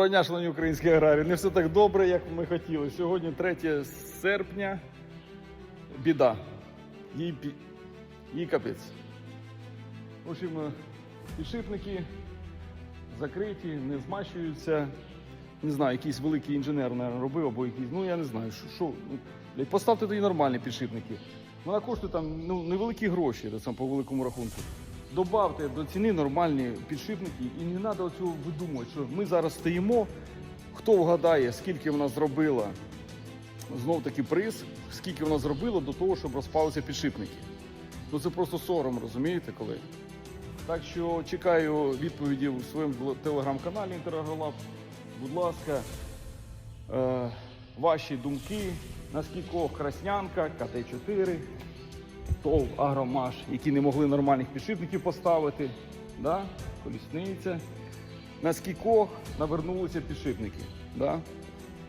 Доброго дня, шановні українські аграрії. Не все так добре, як ми хотіли. Сьогодні 3 серпня. Біда. Їй, пі- їй капець. В общем, е, підшипники закриті, не змащуються. Не знаю, якийсь великий інженер наверное, робив або якийсь. Ну я не знаю, що. що ну, поставте тоді нормальні підшипники. Вона коштує там ну, невеликі гроші, сам по великому рахунку. Добавте до ціни нормальні підшипники і не треба цього видумувати, що ми зараз стоїмо. Хто вгадає, скільки вона зробила, знов таки приз, скільки вона зробила до того, щоб розпалися підшипники. Ну це просто сором, розумієте, колеги? Так що чекаю відповіді у своєму телеграм-каналі Інтерагролаб. Будь ласка, е, ваші думки, наскільки Краснянка, КТ-4, ТОВ Агромаш, які не могли нормальних підшипників поставити, да? колісниця. На скількох навернулися підшипники. Да?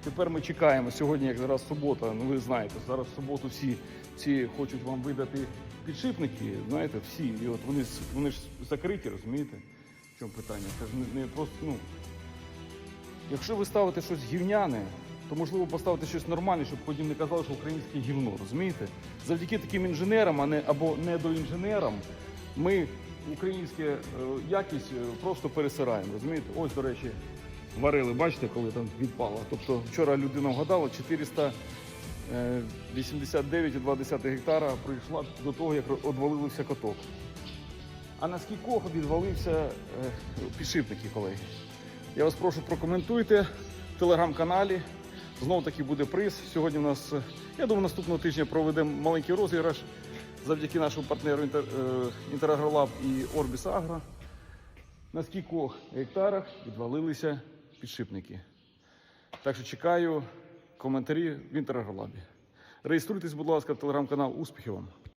Тепер ми чекаємо. Сьогодні, як зараз субота, ну ви знаєте, зараз в суботу всі, всі хочуть вам видати підшипники, знаєте, всі. І от вони, вони ж закриті, розумієте? В чому питання? Це ж не, не просто, ну. Якщо ви ставите щось гівняне, то можливо поставити щось нормальне, щоб потім не казали, що українське гівно, розумієте? Завдяки таким інженерам, а не або недоінженерам, ми українське е, якість е, просто пересираємо. Розумієте? Ось, до речі, варили, бачите, коли там відпало. Тобто вчора людина вгадала 489,2 гектара прийшла до того, як одвалився каток. А на скількох відвалився е, підшипники, колеги? Я вас прошу прокоментуйте в телеграм-каналі. Знову таки буде приз. Сьогодні у нас, я думаю, наступного тижня проведемо маленький розіграш завдяки нашому партнеру Інтер, е, Інтерагролаб і Орбіс Агро. На скількох гектарах відвалилися підшипники. Так що чекаю коментарі в Інтерагролабі. Реєструйтесь, будь ласка, телеграм-канал. Успіхів вам!